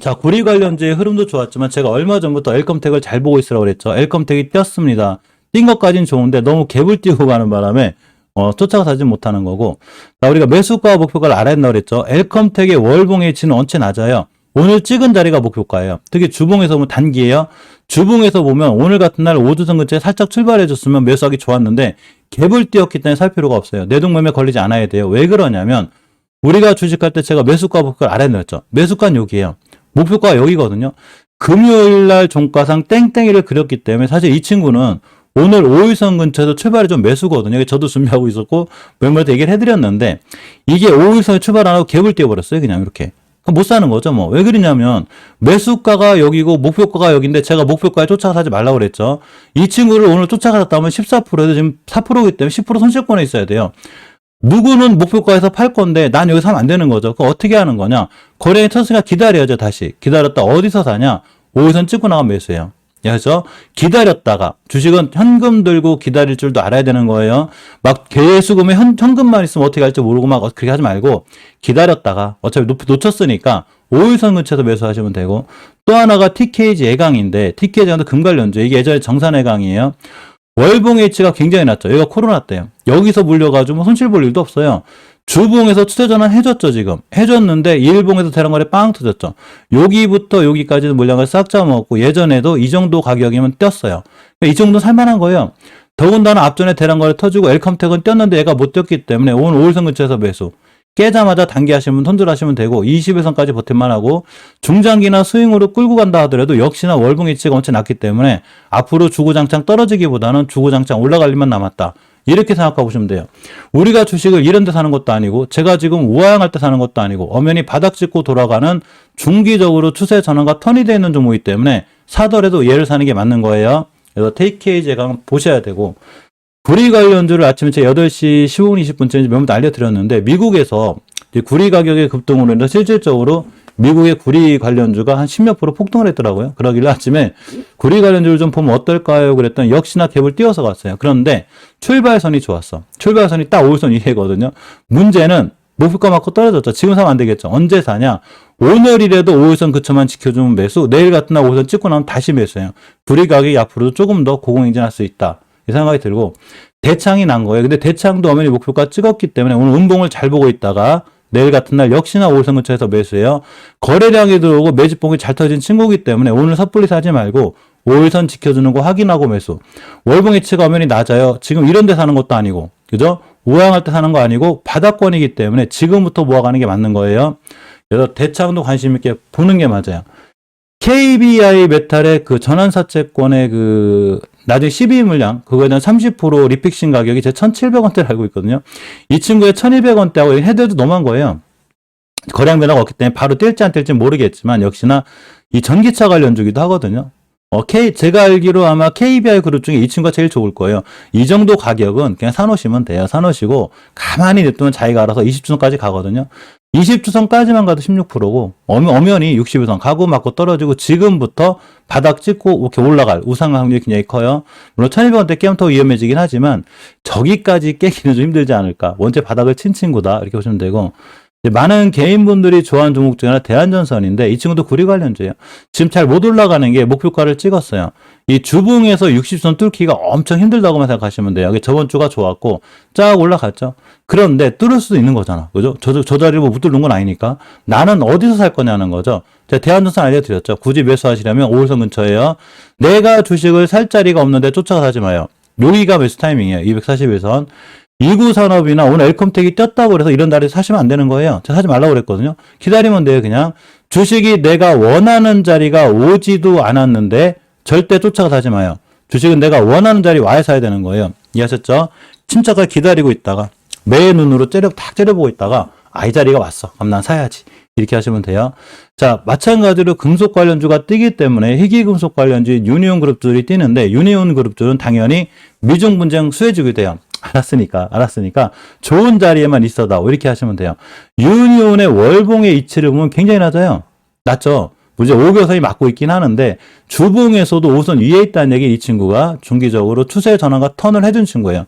자, 구리 관련주의 흐름도 좋았지만 제가 얼마 전부터 엘컴텍을 잘 보고 있으라고 그랬죠. 엘컴텍이 뛰었습니다. 뛴 것까진 좋은데 너무 갭을 띄고 가는 바람에 어, 쫓아가지 못하는 거고. 자, 우리가 매수가 목표가를 한다고 그랬죠. 엘컴텍의 월봉 H는 원체 낮아요. 오늘 찍은 자리가 목표가예요. 특히 주봉에서 보면 단기예요. 주봉에서 보면 오늘 같은 날 5주선 근처에 살짝 출발해줬으면 매수하기 좋았는데 갭을 띄었기 때문에 살 필요가 없어요. 내동매매 걸리지 않아야 돼요. 왜 그러냐면 우리가 주식할 때 제가 매수가 목표를 알아야 했죠. 매수가는 여기예요. 목표가 여기거든요. 금요일 날 종가상 땡땡이를 그렸기 때문에 사실 이 친구는 오늘 5일선 근처에서 출발이 좀 매수거든요. 저도 준비하고 있었고 멤버한테 얘기를 해드렸는데 이게 5일선에 출발 안 하고 갭을 띄워버렸어요. 그냥 이렇게. 못 사는 거죠, 뭐. 왜 그러냐면, 매수가가 여기고, 목표가가 여기인데, 제가 목표가에 쫓아가서 하지 말라고 그랬죠. 이 친구를 오늘 쫓아갔다 하면 14%에도 지금 4%이기 때문에 10% 손실권에 있어야 돼요. 누구는 목표가에서 팔 건데, 난 여기 사면 안 되는 거죠. 그거 어떻게 하는 거냐? 거래에 쳤으니까 기다려야죠, 다시. 기다렸다 어디서 사냐? 5일선 찍고 나가면 매수해요. 그래서 기다렸다가 주식은 현금 들고 기다릴 줄도 알아야 되는 거예요. 막 개수금에 현, 현금만 있으면 어떻게 할지 모르고 막 그렇게 하지 말고 기다렸다가 어차피 놓, 놓쳤으니까 5일선 근처에서 매수하시면 되고 또 하나가 TKG 예강인데 TKG가 금관련주 이게 예전에 정산 예강이에요. 월봉 H가 굉장히 낮죠. 여기가 코로나 때요. 여기서 물려가지고 뭐 손실 볼 일도 없어요. 주봉에서 추세 전환 해줬죠, 지금. 해줬는데, 일봉에서 대량거래 빵 터졌죠. 여기부터 여기까지는 물량을 싹 잡아먹고, 예전에도 이 정도 가격이면 떴어요. 그러니까 이 정도 살만한 거예요. 더군다나 앞전에 대량거래 터지고, 엘컴텍은 떴는데 얘가 못 떴기 때문에, 오늘 5일선 근처에서 매수. 깨자마자 단기하시면 손절하시면 되고 20일선까지 버틸만 하고 중장기나 스윙으로 끌고 간다 하더라도 역시나 월봉 이치가 엄청 낮기 때문에 앞으로 주고장창 떨어지기보다는 주고장창 올라갈 일만 남았다. 이렇게 생각하고 보시면 돼요. 우리가 주식을 이런 데 사는 것도 아니고 제가 지금 우하향할 때 사는 것도 아니고 엄연히 바닥 찍고 돌아가는 중기적으로 추세 전환과 턴이 되어 있는 종목이기 때문에 사더라도 얘를 사는 게 맞는 거예요. 그래서 테이크에이 제가 보셔야 되고 구리 관련주를 아침에 제가 8시 15분 20분쯤에 몇번 알려드렸는데 미국에서 구리 가격의 급등으로 인해서 실질적으로 미국의 구리 관련주가 한 10몇 프로 폭등을 했더라고요. 그러길래 아침에 구리 관련주를 좀 보면 어떨까요? 그랬더니 역시나 갭을 띄워서 갔어요. 그런데 출발선이 좋았어. 출발선이 딱 5일선 이해거든요. 문제는 목표가 맞고 떨어졌죠. 지금 사면 안 되겠죠. 언제 사냐? 오늘이라도 5일선 그쳐만 지켜주면 매수, 내일 같은 날 5일선 찍고 나면 다시 매수해요. 구리 가격이 앞으로도 조금 더 고공행진할 수 있다. 이 생각이 들고 대창이 난 거예요. 근데 대창도 어머니 목표가 찍었기 때문에 오늘 운봉을 잘 보고 있다가 내일 같은 날 역시나 5일선 근처에서 매수해요. 거래량이 들어오고 매집봉이 잘 터진 친구기 때문에 오늘 섣불리 사지 말고 5일선 지켜주는 거 확인하고 매수. 월봉 이치가 엄연히 낮아요. 지금 이런 데 사는 것도 아니고. 그죠? 우항할 때 사는 거 아니고 바닥권이기 때문에 지금부터 모아가는 게 맞는 거예요. 그래서 대창도 관심 있게 보는 게 맞아요. KBI 메탈의 그 전환사채권의 그 나중에 12 물량 그거에 대한 30% 리픽싱 가격이 제 1,700원대를 알고 있거든요. 이 친구의 1,200원대하고 헤드도 너무한 거예요. 거래량 변화가 없기 때문에 바로 뛸지 안 뛸지 모르겠지만 역시나 이 전기차 관련 주기도 하거든요. 어, K, 제가 알기로 아마 KBI 그룹 중에 이 친구가 제일 좋을 거예요. 이 정도 가격은 그냥 사놓으시면 돼요. 사놓으시고 가만히 냅두면 자기가 알아서 20주선까지 가거든요. 20주선까지만 가도 16%고 엄연히 60주선 가고 맞고 떨어지고 지금부터 바닥 찍고 이렇게 올라갈 우상 확률이 굉장히 커요. 물론 1200원대 깨면 더 위험해지긴 하지만 저기까지 깨기는 좀 힘들지 않을까. 원체 바닥을 친 친구다 이렇게 보시면 되고 많은 개인분들이 좋아하는 종목 중에 하나 대한전선인데 이 친구도 구리 관련주예요. 지금 잘 못 올라가는 게 목표가를 찍었어요. 이 주봉에서 60선 뚫기가 엄청 힘들다고만 생각하시면 돼요. 저번 주가 좋았고 쫙 올라갔죠. 그런데 뚫을 수도 있는 거잖아. 그죠? 저, 저 자리를 못 뚫는 건 아니니까. 나는 어디서 살 거냐는 거죠. 제가 대한전선 알려드렸죠. 굳이 매수하시려면 5일선 근처에요. 내가 주식을 살 자리가 없는데 쫓아가 사지 마요. 여기가 매수 타이밍이에요. 241선. 이구 산업이나 오늘 엘컴텍이 떴다고 그래서 이런 날에 사시면 안 되는 거예요. 제가 사지 말라고 그랬거든요. 기다리면 돼요, 그냥. 주식이 내가 원하는 자리가 오지도 않았는데 절대 쫓아가 사지 마요. 주식은 내가 원하는 자리 와야 사야 되는 거예요. 이해하셨죠? 침착하게 기다리고 있다가 매의 눈으로 째려 딱 째려보고 있다가 아, 이 자리가 왔어. 그럼 난 사야지. 이렇게 하시면 돼요. 자, 마찬가지로 금속 관련주가 뜨기 때문에 희귀금속 관련주 유니온 그룹들이 뛰는데 유니온 그룹들은 당연히 미중 분쟁 수혜주게 돼요. 알았으니까, 알았으니까 좋은 자리에만 있어다. 이렇게 하시면 돼요. 유니온의 월봉의 이치를 보면 굉장히 낮아요. 낮죠? 문제 5교선이 맞고 있긴 하는데 주봉에서도 5선 위에 있다는 얘기 이 친구가 중기적으로 추세 전환과 턴을 해준 친구예요.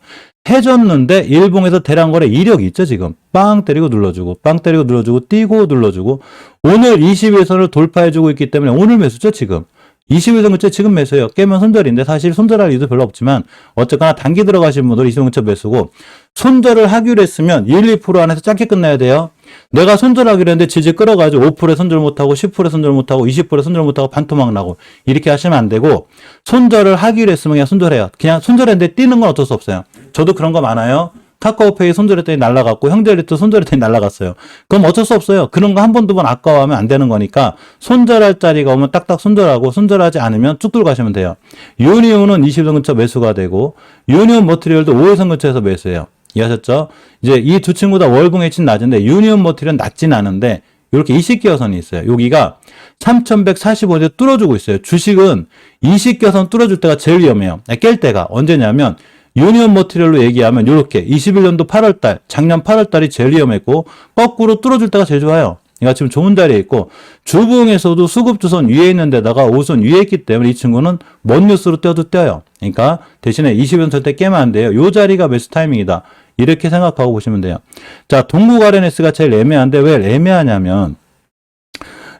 해줬는데 일봉에서 대량 거래 이력이 있죠 지금 빵 때리고 눌러주고 빵 때리고 눌러주고 뛰고 눌러주고 오늘 21선을 돌파해주고 있기 때문에 오늘 매수죠 지금 21선 근처 지금 매수예요 깨면 손절인데 사실 손절할 이유도 별로 없지만 어쨌거나 단기 들어가신 분들 21선 근처 매수고 손절을 하기로 했으면 1, 2% 안에서 짧게 끝나야 돼요 내가 손절하기로 했는데 지지 끌어가지고 5%에 손절 못하고 10%에 손절 못하고 20%에 손절 못하고 반토막 나고 이렇게 하시면 안 되고 손절을 하기로 했으면 그냥 손절해요. 그냥 손절했는데 뛰는 건 어쩔 수 없어요. 저도 그런 거 많아요. 카카오페이 손절했더니 날라갔고 형제리도 손절했더니 날라갔어요. 그럼 어쩔 수 없어요. 그런 거 한 번 두 번 아까워하면 안 되는 거니까 손절할 자리가 오면 딱딱 손절하고 손절하지 않으면 쭉 들고 가시면 돼요. 유니온은 20선 근처 매수가 되고 유니온 머티리얼도 5일선 근처에서 매수해요. 이해하셨죠? 이제 이 두 친구 다 월봉 H는 낮은데 유니온 머티리얼은 낮진 않은데 이렇게 20개선이 있어요. 여기가 3145대 뚫어주고 있어요. 주식은 20개선 뚫어줄 때가 제일 위험해요. 깰 때가 언제냐면 유니온 머티리얼로 얘기하면 이렇게 21년도 8월 달, 작년 8월 달이 제일 위험했고 거꾸로 뚫어줄 때가 제일 좋아요. 그러니까 지금 좋은 자리에 있고 주봉에서도 수급주선 위에 있는 데다가 5선 위에 있기 때문에 이 친구는 먼 뉴스로 떼어도 떼어요. 그러니까 대신에 20연 절대 깨면 안 돼요. 요 자리가 매수 타이밍이다. 이렇게 생각하고 보시면 돼요. 자, 동국 RNS가 제일 애매한데 왜 애매하냐면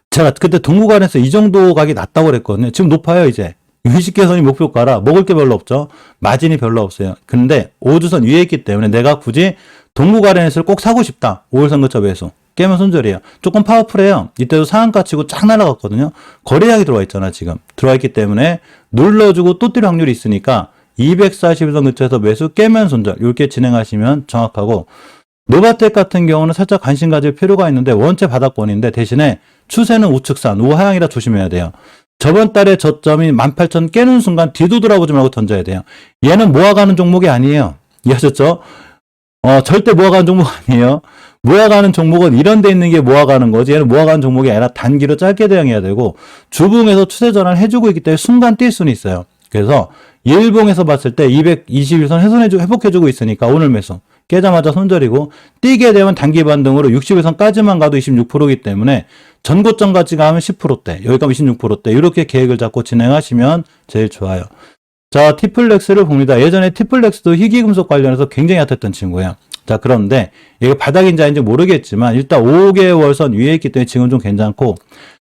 제가 그때 동국 RNS 이 정도 가격이 낮다고 그랬거든요. 지금 높아요, 이제. 20개선이 목표가라 먹을 게 별로 없죠. 마진이 별로 없어요. 근데 5주선 위에 있기 때문에 내가 굳이 동국 RNS를 꼭 사고 싶다. 5일선 근처 매수. 깨면 손절이에요. 조금 파워풀해요. 이때도 상한가 치고 쫙 날아갔거든요. 거래량이 들어와 있잖아, 지금. 들어와 있기 때문에 눌러주고 또 뛸 확률이 있으니까 241선 근처에서 매수 깨면 손절. 이렇게 진행하시면 정확하고 노바텍 같은 경우는 살짝 관심 가질 필요가 있는데 원체 바닥권인데 대신에 추세는 우측산, 우하향이라 조심해야 돼요. 저번 달에 저점이 18,000 깨는 순간 뒤도 돌아보지 말고 던져야 돼요. 얘는 모아가는 종목이 아니에요. 이해하셨죠? 어, 절대 모아가는 종목 아니에요. 모아가는 종목은 이런 데 있는 게 모아가는 거지. 얘는 모아가는 종목이 아니라 단기로 짧게 대응해야 되고 주봉에서 추세 전환을 해주고 있기 때문에 순간 뛸 수는 있어요. 그래서 일봉에서 봤을 때 221선 훼손해주고 회복해주고 있으니까 오늘 매수. 깨자마자 손절이고 뛰게 되면 단기 반등으로 60일선까지만 가도 26%이기 때문에 전고점까지 가면 10%대, 여기 가면 26%대 이렇게 계획을 잡고 진행하시면 제일 좋아요. 자, 티플렉스를 봅니다. 예전에 티플렉스도 희귀금속 관련해서 굉장히 핫했던 친구예요. 자, 그런데 이게 바닥인지 아닌지 모르겠지만 일단 5개월선 위에 있기 때문에 지금 좀 괜찮고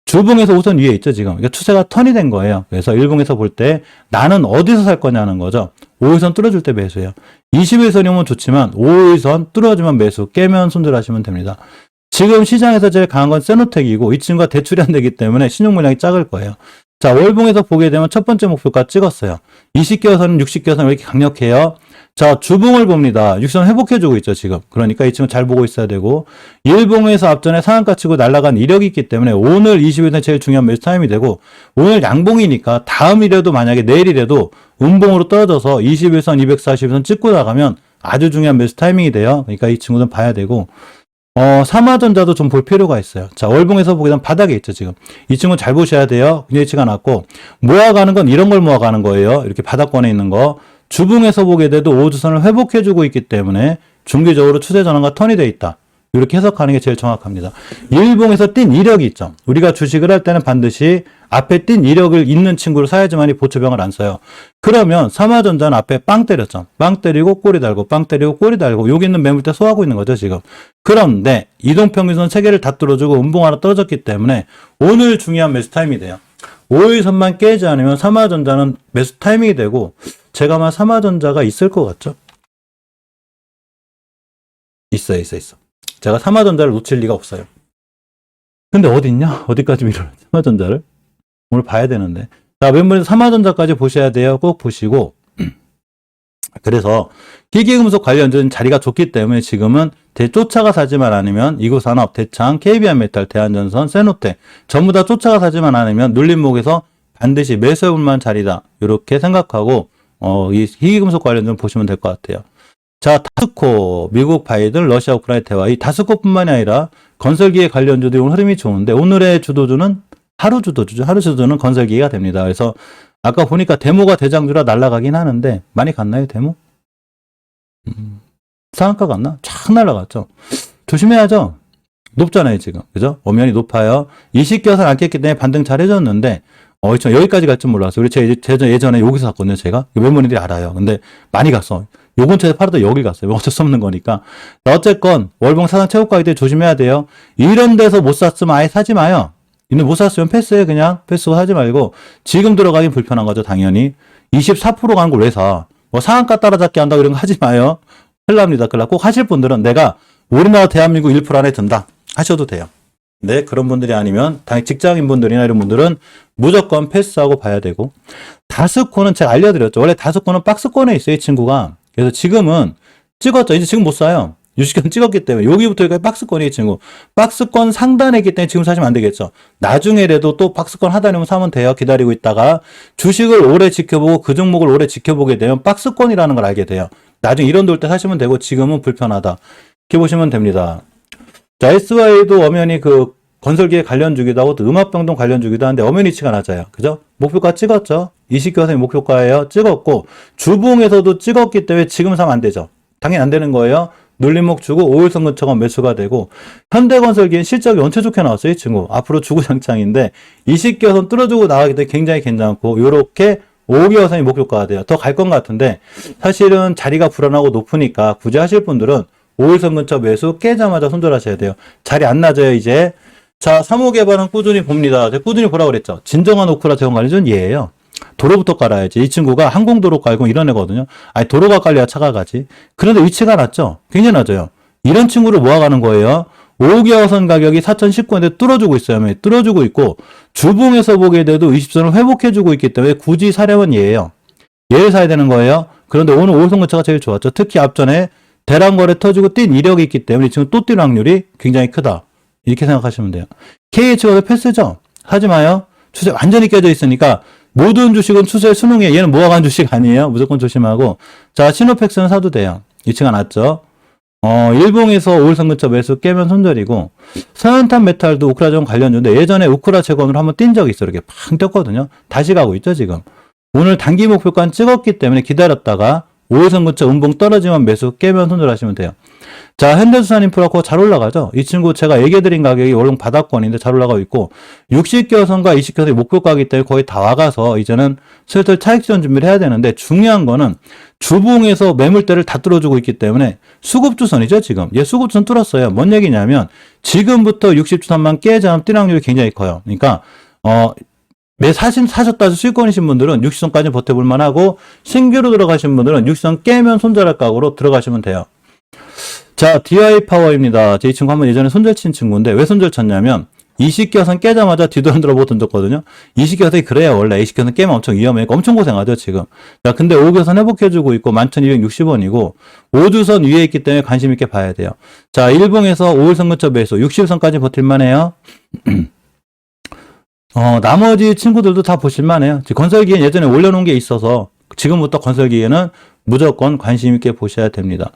주봉에서 우선 위에 있죠, 지금. 그러니까 추세가 턴이 된 거예요. 그래서 일봉에서 볼 때 나는 어디서 살 거냐는 거죠. 5일선 뚫어줄 때 매수해요. 21선이면 좋지만 5일선 뚫어주면 매수, 깨면 손절하시면 됩니다. 지금 시장에서 제일 강한 건 세노텍이고 이 친구가 대출이 안 되기 때문에 신용 물량이 작을 거예요. 자, 월봉에서 보게 되면 첫 번째 목표가 찍었어요. 20개선은 60개선 왜 이렇게 강력해요? 자, 주봉을 봅니다. 육선 회복해주고 있죠, 지금. 그러니까 이 친구 잘 보고 있어야 되고, 일봉에서 앞전에 상한가 치고 날아간 이력이 있기 때문에 오늘 20일은 제일 중요한 매수 타임이 되고, 오늘 양봉이니까 다음이라도 만약에 내일이라도 음봉으로 떨어져서 21선, 240선 찍고 나가면 아주 중요한 매수 타이밍이 돼요. 그러니까 이 친구는 봐야 되고, 어, 삼화전자도 좀 볼 필요가 있어요. 자, 월봉에서 보게 되면 바닥에 있죠, 지금. 이 친구 잘 보셔야 돼요. 예치가 낮고, 모아가는 건 이런 걸 모아가는 거예요. 이렇게 바닥권에 있는 거. 주봉에서 보게 돼도 5주선을 회복해주고 있기 때문에 중기적으로 추세 전환과 턴이 돼 있다. 이렇게 해석하는 게 제일 정확합니다. 일봉에서 뛴 이력이 있죠. 우리가 주식을 할 때는 반드시 앞에 뛴 이력을 있는 친구를 사야지만이 보초병을 안 써요. 그러면 삼화전자는 앞에 빵 때렸죠. 빵 때리고 꼬리 달고 빵 때리고 꼬리 달고 여기 있는 매물대 소화하고 있는 거죠 지금. 그런데 이동평균선 세 개를 다 뚫어주고 음봉 하나 떨어졌기 때문에 오늘 중요한 매수 타임이 돼요. 5일선만 깨지 않으면 삼화전자는 매수 타이밍이 되고 제가 아마 삼화전자가 있을 것 같죠? 있어 있어 있어. 제가 삼화전자를 놓칠 리가 없어요. 근데 어디 있냐? 어디까지 밀어요? 삼화전자를? 오늘 봐야 되는데. 자, 멤버님 삼화전자까지 보셔야 돼요. 꼭 보시고. 그래서 희귀금속 관련된 자리가 좋기 때문에 지금은 대 쫓아가 사지만 않으면 이구산업, 대창, KB한메탈, 대한전선, 세노테 전부 다 쫓아가 사지만 않으면 눌림목에서 반드시 매수해볼 만한 자리다. 이렇게 생각하고 어, 이 희귀금속 관련된 보시면 될 것 같아요. 자, 다스코, 미국 바이든, 러시아 우크라이나 대화. 이 다스코뿐만이 아니라 건설기계 관련주도 오늘 흐름이 좋은데 오늘의 주도주는 하루 주도주죠. 하루 주도주는 건설기계가 됩니다. 그래서 아까 보니까 데모가 대장주라 날아가긴 하는데 많이 갔나요, 데모? 음, 상한가 갔나? 쫙 날아갔죠. 조심해야죠. 높잖아요, 지금. 그죠? 엄연히 높아요. 이식겨서 안 깼기 때문에 반등 잘 해줬는데, 어, 저 여기까지 갈 줄 몰랐어요. 우리 제가 예전- 예전에 여기서 샀거든요, 제가. 멤버님들이 알아요. 근데 많이 갔어. 요 근처에 팔아도 여기 갔어요. 어쩔 수 없는 거니까. 어쨌건 월봉 사상 최고 가격 때 조심해야 돼요. 이런 데서 못 샀으면 아예 사지 마요. 근데 못 샀으면 패스해 그냥 패스고 사지 말고 지금 들어가긴 불편한 거죠 당연히 24% 가는 걸 왜 사? 뭐 상한가 따라잡기 한다고 이런 거 하지 마요. 큰일 납니다. 큰일 나. 꼭 하실 분들은 내가 우리나라 대한민국 1% 안에 든다 하셔도 돼요. 네, 그런 분들이 아니면 당연히 직장인 분들이나 이런 분들은 무조건 패스하고 봐야 되고 다스코는 제가 알려드렸죠. 원래 다스코는 박스권에 있어요, 이 친구가. 그래서 지금은 찍었죠. 이제 지금 못 사요. 유식권 찍었기 때문에 여기부터 여기까지 박스권이 이 친구. 박스권 상단에 있기 때문에 지금 사시면 안 되겠죠. 나중에라도 또 박스권 하단이면 사면 돼요. 기다리고 있다가 주식을 오래 지켜보고 그 종목을 오래 지켜보게 되면 박스권이라는 걸 알게 돼요. 나중에 이런 돌 때 사시면 되고 지금은 불편하다. 이렇게 보시면 됩니다. 자, SY도 엄연히 그 건설기에 관련 주기도 하고 또 음압병동 관련 주기도 하는데 엄연히 치가 낮아요. 그죠? 목표가 찍었죠? 이식교사의 목표가예요. 찍었고 주봉에서도 찍었기 때문에 지금 사면 안 되죠. 당연히 안 되는 거예요. 눌림목 주고 5일선 근처가 매수가 되고 현대건설기엔 실적이 원체 좋게 나왔어요. 이 친구. 앞으로 주구장창인데 이식교선 뚫어주고 나가기 때문에 굉장히 괜찮고 요렇게 5개월선이 목표가가 돼요. 더갈것 같은데 사실은 자리가 불안하고 높으니까 굳이 하실 분들은 5일선 근처 매수 깨자마자 손절하셔야 돼요. 자리 안 낮아요, 이제. 자, 3호 개발은 꾸준히 봅니다. 제가 꾸준히 보라고 그랬죠. 진정한 오크라 제공 관리는 얘예요. 도로부터 깔아야지. 이 친구가 항공도로 깔고 이런 애거든요. 아니, 도로가 깔려야 차가 가지. 그런데 위치가 낮죠? 굉장히 낮아요. 이런 친구를 모아가는 거예요. 5개월선 가격이 4,019원에 뚫어주고 있어요. 뚫어주고 있고, 주봉에서 보게 돼도 20선을 회복해주고 있기 때문에 굳이 사려면 얘예요. 얘를 사야 되는 거예요. 그런데 오늘 5선 근처가 제일 좋았죠. 특히 앞전에 대량 거래 터지고 뛴 이력이 있기 때문에 지금 또 뛸 확률이 굉장히 크다. 이렇게 생각하시면 돼요. KH가 패스죠? 하지 마요. 추세 완전히 깨져 있으니까 모든 주식은 추세 순응해. 얘는 모아간 주식 아니에요. 무조건 조심하고. 자, 시노팩스는 사도 돼요. 위치가 낮죠? 어, 일봉에서 5일 선 근처 매수 깨면 손절이고, 서현탄 메탈도 우크라전 관련주인데 예전에 우크라 채권으로 한번 뛴 적이 있어요. 이렇게 팡 떴거든요. 다시 가고 있죠, 지금. 오늘 단기 목표가는 찍었기 때문에 기다렸다가 5일 선 근처 음봉 떨어지면 매수 깨면 손절하시면 돼요. 자, 현대수산 인프라코 잘 올라가죠? 이 친구 제가 얘기해드린 가격이 원룸 바닥권인데 잘 올라가고 있고, 60개선과 20개선이 목표가기 때문에 거의 다 와가서 이제는 슬슬 차익지원 준비를 해야 되는데, 중요한 거는 주봉에서 매물대를 다 뚫어주고 있기 때문에 수급주선이죠, 지금. 얘 수급주선 뚫었어요. 뭔 얘기냐면, 지금부터 60주선만 깨자면 뛰 확률이 굉장히 커요. 그러니까, 어, 매 사신, 사셨다 해서 수익권이신 분들은 60선까지 버텨볼 만하고, 신규로 들어가신 분들은 60선 깨면 손절할 각오로 들어가시면 돼요. 자, DI 파워입니다. 제 이 친구 한번 예전에 손절 친 친구인데 왜 손절 쳤냐면 20개선 깨자마자 뒤돌아들어 보고 던졌거든요. 20개선이 그래야 원래 20개선 깨면 엄청 위험해. 엄청 고생하죠, 지금. 자, 근데 5개선 회복해주고 있고 11,260원이고 5주선 위에 있기 때문에 관심 있게 봐야 돼요. 자, 일봉에서 5일선 근처 매수 60선까지 버틸만 해요. 어, 나머지 친구들도 다 보실만 해요. 건설기엔 예전에 올려놓은 게 있어서 지금부터 건설기에는 무조건 관심 있게 보셔야 됩니다.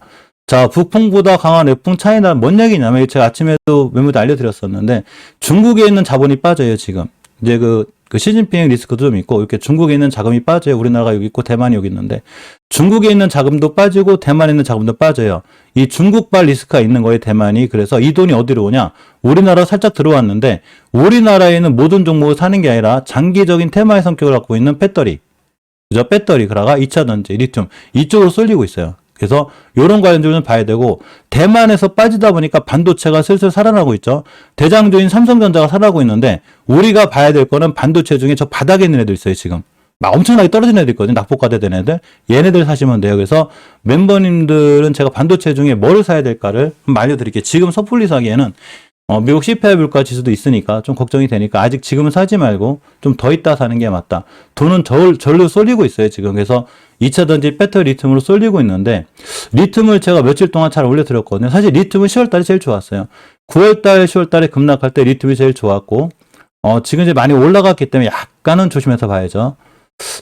자, 북풍보다 강한 외풍 차이나 뭔 얘기냐면 제가 아침에도 메모도 알려드렸었는데 중국에 있는 자본이 빠져요, 지금. 이제 그, 그 시진핑 리스크도 좀 있고 이렇게 중국에 있는 자금이 빠져요. 우리나라가 여기 있고 대만이 여기 있는데 중국에 있는 자금도 빠지고 대만에 있는 자금도 빠져요. 이 중국발 리스크가 있는 거예요, 대만이. 그래서 이 돈이 어디로 오냐? 우리나라 살짝 들어왔는데 우리나라에 있는 모든 종목을 사는 게 아니라 장기적인 테마의 성격을 갖고 있는 배터리. 그죠? 배터리, 그라가 2차 전지, 리튬 이쪽으로 쏠리고 있어요. 그래서 이런 관련주는 봐야 되고 대만에서 빠지다 보니까 반도체가 슬슬 살아나고 있죠. 대장주인 삼성전자가 살아나고 있는데 우리가 봐야 될 거는 반도체 중에 저 바닥에 있는 애들 있어요 지금. 막 엄청나게 떨어진 애들 있거든요. 낙폭과대 된 애들. 얘네들 사시면 돼요. 그래서 멤버님들은 제가 반도체 중에 뭐를 사야 될까를 알려드릴게요. 지금 섣불리 사기에는 어, 미국 CPI 물가 지수도 있으니까 좀 걱정이 되니까 아직 지금은 사지 말고 좀 더 있다 사는 게 맞다. 돈은 절, 절로 쏠리고 있어요, 지금. 그래서 2차 던지 배터리 리튬으로 쏠리고 있는데 리튬을 제가 며칠 동안 잘 올려드렸거든요. 사실 리튬은 10월 달에 제일 좋았어요. 9월 달, 10월 달에 급락할 때 리튬이 제일 좋았고 어, 지금 이제 많이 올라갔기 때문에 약간은 조심해서 봐야죠.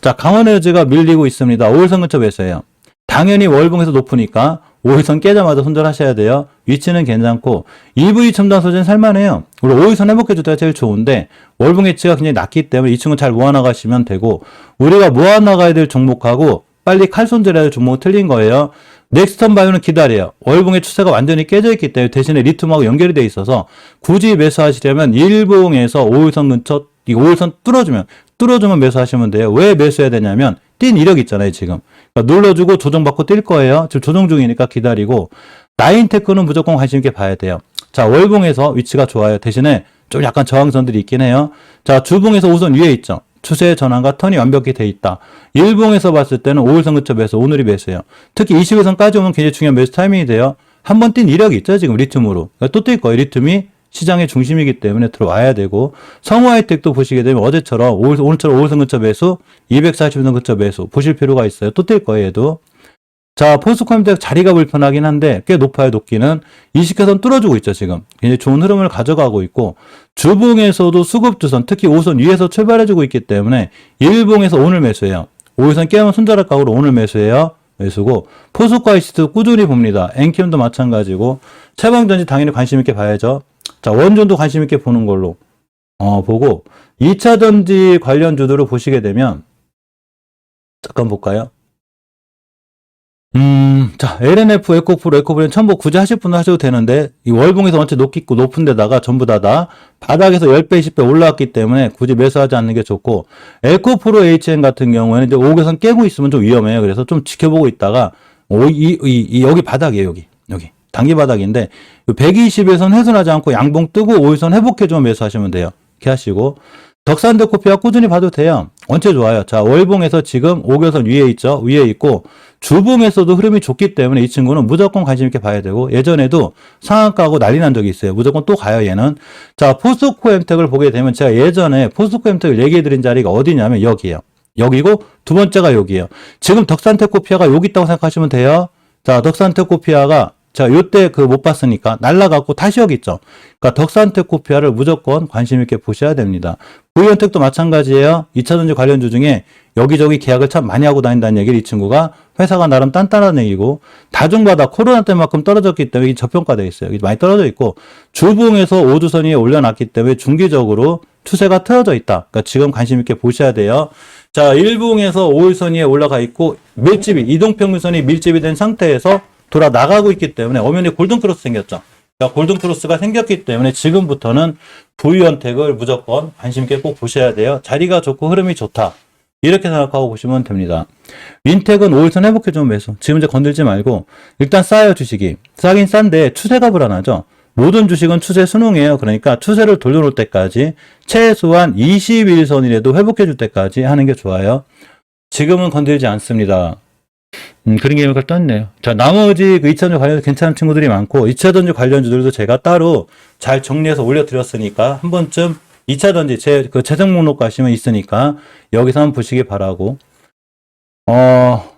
자, 강원에너지가 밀리고 있습니다. 5일선 근처 매수예요. 당연히 월봉에서 높으니까 5일선 깨자마자 손절하셔야 돼요. 위치는 괜찮고 EV 첨단 소재는 살만해요. 우리 5일선 회복해 주다가 제일 좋은데 월봉 해치가 굉장히 낮기 때문에 이 친구 잘 모아나가시면 되고 우리가 모아나가야 될 종목하고 빨리 칼 손절해야 될 종목은 틀린 거예요. 넥스턴 바이오는 기다려요. 월봉의 추세가 완전히 깨져 있기 때문에 대신에 리튬하고 연결이 돼 있어서 굳이 매수하시려면 일봉에서 5일선 근처 이 5일선 뚫어주면 뚫어주면 매수하시면 돼요. 왜 매수해야 되냐면 뛴 이력 있잖아요, 지금. 그러니까 눌러주고 조정받고 뛸 거예요. 지금 조정 중이니까 기다리고. 나인테크는 무조건 관심 있게 봐야 돼요. 자, 월봉에서 위치가 좋아요. 대신에 좀 약간 저항선들이 있긴 해요. 자, 주봉에서 우선 위에 있죠. 추세 전환과 턴이 완벽히 돼 있다. 일봉에서 봤을 때는 5일선 근처에서 오늘이 매수예요. 특히 20일선까지 오면 굉장히 중요한 매수 타이밍이 돼요. 한 번 뛴 이력이 있죠, 지금 리튬으로. 그러니까 또뛸 거예요. 리튬이 시장의 중심이기 때문에 들어와야 되고 성우 하이텍도 보시게 되면 어제처럼 5일, 오늘처럼 5일선 근처 매수, 240일선 근처 매수 보실 필요가 있어요. 또뛸 거예요, 얘도. 자, 포스코임텍 자리가 불편하긴 한데 꽤 높아요, 높기는. 20회선 뚫어주고 있죠, 지금. 굉장히 좋은 흐름을 가져가고 있고 주봉에서도 수급주선, 특히 5선 위에서 출발해주고 있기 때문에 일봉에서 오늘 매수해요. 5일선 깨면 손자락 각으로 오늘 매수해요. 매수고 포스코 아이시도 꾸준히 봅니다. 엔키움도 마찬가지고 채광전지 당연히 관심 있게 봐야죠. 자, 원전도 관심 있게 보는 걸로 어, 보고 2차 전지 관련주들을 보시게 되면 잠깐 볼까요? 음, 자, LNF, 에코프로, 에코프로는 첨부 굳이 하실 분은 하셔도 되는데, 이 월봉에서 원체 높기 있고 높은 데다가 전부 다 다 바닥에서 10배, 20배 올라왔기 때문에 굳이 매수하지 않는 게 좋고, 에코프로 HN 같은 경우에는 이제 5개선 깨고 있으면 좀 위험해요. 그래서 좀 지켜보고 있다가, 오, 이, 이, 이 여기 바닥이에요, 여기. 여기. 단기 바닥인데, 120에선 훼손하지 않고 양봉 뜨고 5일선 회복해주면 매수하시면 돼요. 이렇게 하시고, 덕산대 코피아 꾸준히 봐도 돼요. 원체 좋아요. 자, 월봉에서 지금 5개선 위에 있죠. 위에 있고, 주봉에서도 흐름이 좋기 때문에 이 친구는 무조건 관심 있게 봐야 되고, 예전에도 상한가고 난리 난 적이 있어요. 무조건 또 가요, 얘는. 자, 포스코 엠텍을 보게 되면 제가 예전에 포스코 엠텍을 얘기해드린 자리가 어디냐면 여기에요. 여기고, 두 번째가 여기에요. 지금 덕산테 코피아가 여기 있다고 생각하시면 돼요. 자, 덕산테 코피아가 자, 요때 그 못 봤으니까 날라갔고 다시 여기 있죠. 그러니까 덕산테코피아를 무조건 관심 있게 보셔야 됩니다. 부위원택도 마찬가지예요. 2차전지 관련주 중에 여기저기 계약을 참 많이 하고 다닌다는 얘기를 이 친구가 회사가 나름 단단한 얘기고 다중바다 코로나 때만큼 떨어졌기 때문에 저평가되어 있어요. 많이 떨어져 있고 주봉에서 5주선 위에 올려놨기 때문에 중기적으로 추세가 틀어져 있다. 그러니까 지금 관심 있게 보셔야 돼요. 자, 일봉에서 5일선 위에 올라가 있고 밀집이 이동평균선이 밀집이 된 상태에서 돌아 나가고 있기 때문에 엄연히 골든 크로스 생겼죠. 그러니까 골든 크로스가 생겼기 때문에 지금부터는 부위원택을 무조건 관심 있게 꼭 보셔야 돼요. 자리가 좋고 흐름이 좋다. 이렇게 생각하고 보시면 됩니다. 윈텍은 5일선 회복해주면 매수. 지금 이제 건들지 말고 일단 싸요 주식이. 싸긴 싼데 추세가 불안하죠. 모든 주식은 추세 순응이에요. 그러니까 추세를 돌려놓을 때까지 최소한 21선이라도 회복해 줄 때까지 하는 게 좋아요. 지금은 건들지 않습니다. 음, 그런 게임을 떴네요. 자, 나머지 그 2차전지 관련해서 괜찮은 친구들이 많고, 2차전지 관련주들도 제가 따로 잘 정리해서 올려드렸으니까, 한 번쯤 2차전지 제, 그 재정 목록 가시면 있으니까, 여기서 한번 보시기 바라고, 어,